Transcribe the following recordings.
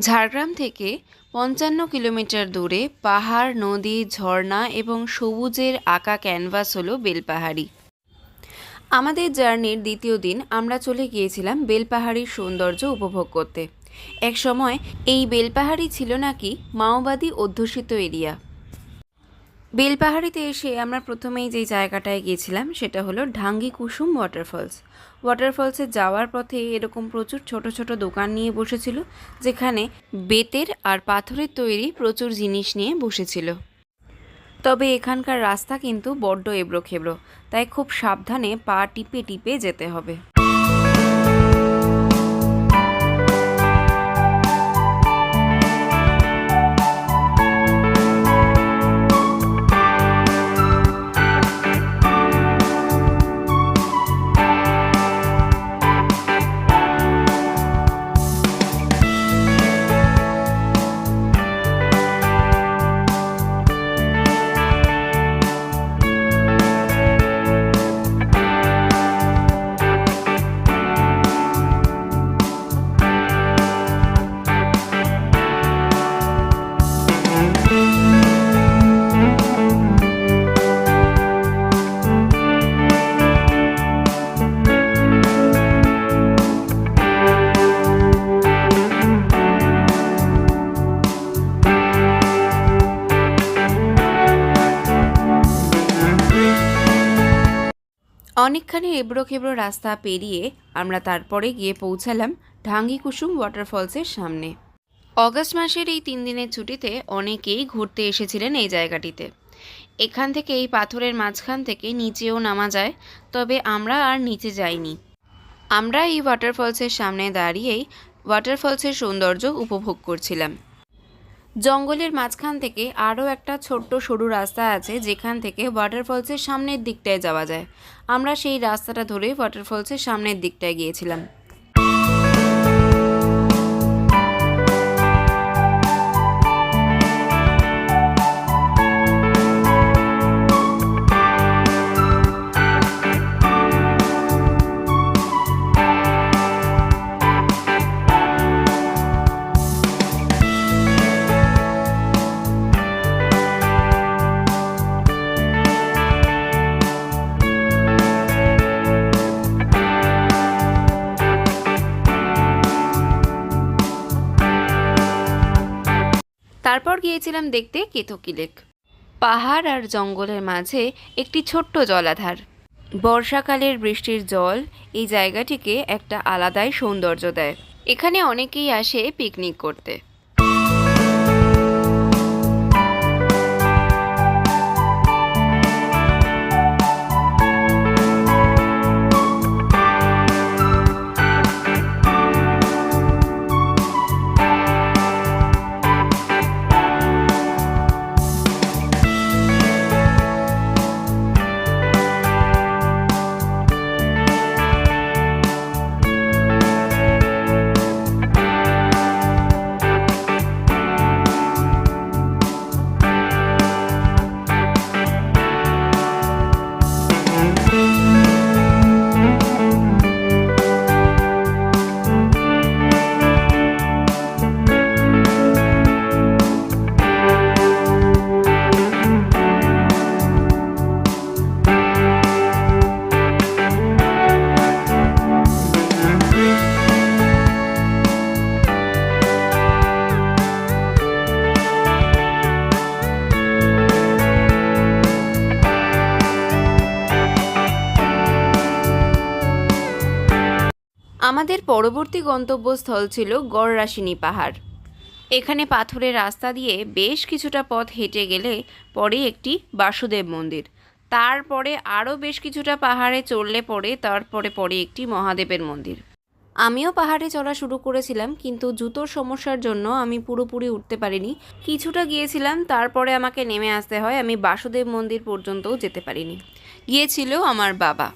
ঝাড়গ্রাম থেকে পঞ্চান্ন কিলোমিটার দূরে পাহাড়, নদী, ঝর্ণা এবং সবুজের আঁকা ক্যানভাস হলো বেলপাহাড়ি। আমাদের জার্নির দ্বিতীয় দিন আমরা চলে গিয়েছিলাম বেলপাহাড়ির সৌন্দর্য উপভোগ করতে। এক সময় এই বেলপাহাড়ি ছিল নাকি মাওবাদী অধ্যুষিত এরিয়া। বেলপাহাড়িতে এসে আমরা প্রথমেই যে জায়গাটায় গিয়েছিলাম সেটা হলো ঢাঙ্গি কুসুম ওয়াটারফলস ওয়াটারফলসে যাওয়ার পথে এরকম প্রচুর ছোট ছোট দোকান নিয়ে বসেছিল, যেখানে বেতের আর পাথরের তৈরি প্রচুর জিনিস নিয়ে বসেছিল। তবে এখানকার রাস্তা কিন্তু বড্ড এবড়ো খেবড়ো তাই খুব সাবধানে পা টিপে টিপে যেতে হবে। অনেকখানি এবড়ো খেবড়ো রাস্তা পেরিয়ে আমরা তারপরে গিয়ে পৌঁছালাম ঢাঙ্গি কুসুম ওয়াটারফলসের সামনে। অগস্ট মাসের এই তিন দিনের ছুটিতে অনেকেই ঘুরতে এসেছিলেন এই জায়গাটিতে। এখান থেকে এই পাথরের মাঝখান থেকে নিচেও নামা যায়, তবে আমরা আর নিচে যাইনি। আমরা এই ওয়াটারফলসের সামনে দাঁড়িয়েই ওয়াটারফলসের সৌন্দর্য উপভোগ করছিলাম। জঙ্গলের মাঝখান থেকে আরও একটা ছোট্ট সরু রাস্তা আছে যেখান থেকে ওয়াটারফলসের সামনের দিকটায় যাওয়া যায়। আমরা সেই রাস্তাটা ধরে ওয়াটারফলসের সামনের দিকটায় গিয়েছিলাম। তারপর গিয়েছিলাম দেখতে কেতকী লেক পাহাড় আর জঙ্গলের মাঝে একটি ছোট্ট জলাধার। বর্ষাকালের বৃষ্টির জল এই জায়গাটিকে একটা আলাদাই সৌন্দর্য দেয়। এখানে অনেকেই আসে পিকনিক করতে। আমাদের পরবর্তী গন্তব্যস্থল ছিল গড়রাসিনী পাহাড়। এখানে পাথরের রাস্তা দিয়ে বেশ কিছুটা পথ হেঁটে গেলে পরে একটি বাসুদেব মন্দির। তারপরে আরও বেশ কিছুটা পাহাড়ে চড়লে পরে তারপরে পরে একটি মহাদেবের মন্দির। আমিও পাহাড়ে চড়া শুরু করেছিলাম, কিন্তু জুতোর সমস্যার জন্য আমি পুরোপুরি উঠতে পারিনি। কিছুটা গিয়েছিলাম, তারপরে আমাকে নেমে আসতে হয়, আমি বাসুদেব মন্দির পর্যন্তও যেতে পারিনি। গিয়েছিল আমার বাবা।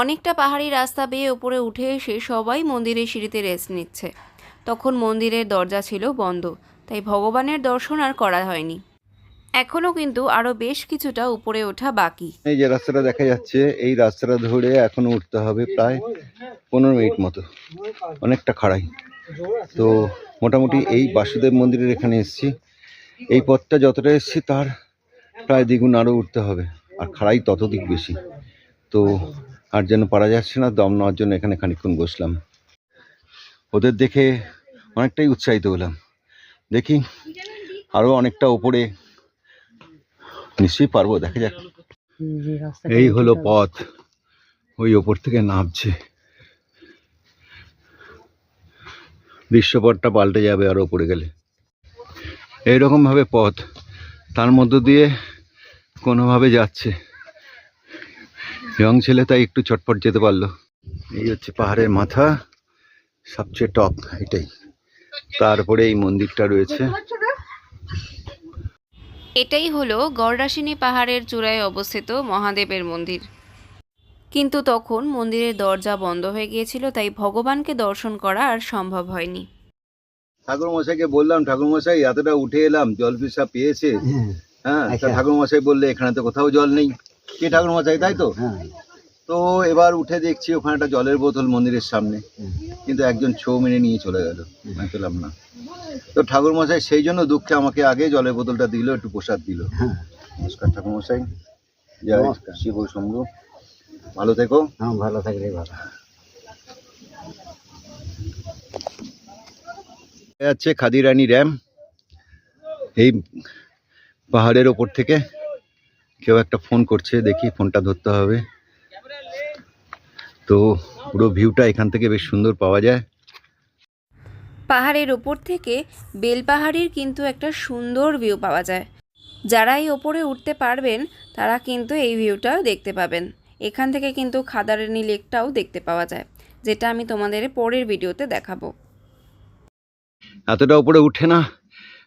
অনেকটা পাহাড়ি রাস্তা বেয়ে ওপরে উঠে এসে সবাই মন্দিরের সিঁড়িতে রেস্ট নিচ্ছে। তখন মন্দিরের দরজা ছিল বন্ধ, তাই ভগবানের দর্শন আর করা হয়নি। এখনও কিন্তু আরও বেশ কিছুটা উপরে ওঠা বাকি। এই যে রাস্তাটা দেখা যাচ্ছে, এই রাস্তাটা ধরে এখনও উঠতে হবে প্রায় পনেরো মিনিট মতো। অনেকটা খাড়াই। তো মোটামুটি এই বাসুদেব মন্দিরের এখানে এসেছি। এই পথটা যতটা এসেছি তার প্রায় দ্বিগুণ আরও উঠতে হবে, আর খাড়াই ততদিক বেশি। তো আর যেন পারা যাচ্ছে না দম নেওয়ার জন্য এখানে খানিকক্ষণ বসলাম। ওদের দেখে অনেকটাই উৎসাহিত হলাম। দেখি আরও অনেকটা ওপরে নিশ্চয়ই পারব, দেখা যাক। এই হলো পথ। ওই ওপর থেকে নামছে। দৃশ্যপটটা পাল্টে যাবে আর ওপরে গেলে। এইরকম ভাবে পথ। তার মধ্য দিয়ে কোনোভাবে যাচ্ছে। ইয়ং ছেলে তাই একটু চটপট যেতে পারল। এই হচ্ছে পাহাড়ের মাথা সবচেয়ে টপ এটাই। তারপরে এই মন্দিরটা রয়েছে। এটাই হলো গড়রাসিনী পাহাড়ের চূড়ায় অবস্থিত মহাদেবের মন্দির। কিন্তু তখন মন্দিরের দরজা বন্ধ হয়ে গিয়েছিল তাই ভগবানকে দর্শন করা আর সম্ভব হয়নি। ঠাকুর মশাইকে বললাম ঠাকুর মশাই এতটা উঠে এলাম জল পিসা পেয়েছে? হ্যাঁ। তা আচ্ছা। ঠাকুর মশাই বললে এখানে তো কোথাও জল নেই। কি ঠাকুর মশাই তাই তো? হ্যাঁ তো এবার উঠে দেখছি ওখানে একটা জলের বোতল মন্দিরের সামনে। কিন্তু একজন ছৌ মেনে নিয়ে চলে গেল। আমি পেলাম না। তো ঠাকুর মশাই সেই জন্য দুঃখে আমাকে আগে জলের বোতলটা দিল একটু প্রসাদ দিল। হ্যাঁ। নমস্কার ঠাকুর মশাই জয়। শিব শম্ভু। ভালো থেকো। হ্যাঁ ভালো থাকলে ভালো যাচ্ছে খাদিরানি ড্যাম এই পাহাড়ের ওপর থেকে। কেউ একটা ফোন করছে দেখি ফোনটা ধরতে হবে। তো পুরো ভিউটা এখান থেকে বেশ সুন্দর পাওয়া যায়। পাহাড়ের ওপর থেকে বেলপাহাড়ির কিন্তু একটা সুন্দর ভিউ পাওয়া যায়। যারা এই ওপরে উঠতে পারবেন তারা কিন্তু এই ভিউটা দেখতে পাবেন। এখান থেকে কিন্তু খাদারানি লেকটাও দেখতে পাওয়া যায় যেটা আমি তোমাদের পরের ভিডিওতে দেখাবো। এতটা উপরে উঠে না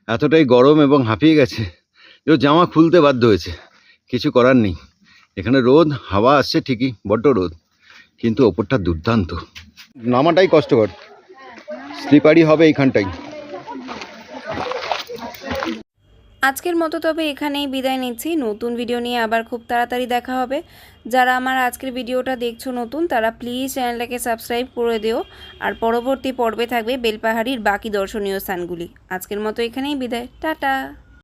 এতটাই গরম এবং হাঁপিয়ে গেছে। যে জামা খুলতে বাধ্য হয়েছে। কিছু করার নেই। এখানে রোদ, হাওয়া আসছে ঠিকই, বড্ড রোদ, কিন্তু ওপরটা দুর্দান্ত। নামাটাই কষ্টকর। স্লিপারই হবে এইখানটাই। আজকের মতো তবে এখানেই বিদায় নিচ্ছি। নতুন ভিডিও নিয়ে আবার খুব তাড়াতাড়ি দেখা হবে। যারা আমার আজকের ভিডিওটা দেখছ নতুন, তারা প্লিজ চ্যানেলটাকে সাবস্ক্রাইব করে দিও। আর পরবর্তী পর্বে থাকবে বেলপাহাড়ির বাকি দর্শনীয় স্থানগুলি। আজকের মতো এখানেই বিদায়। টাটা!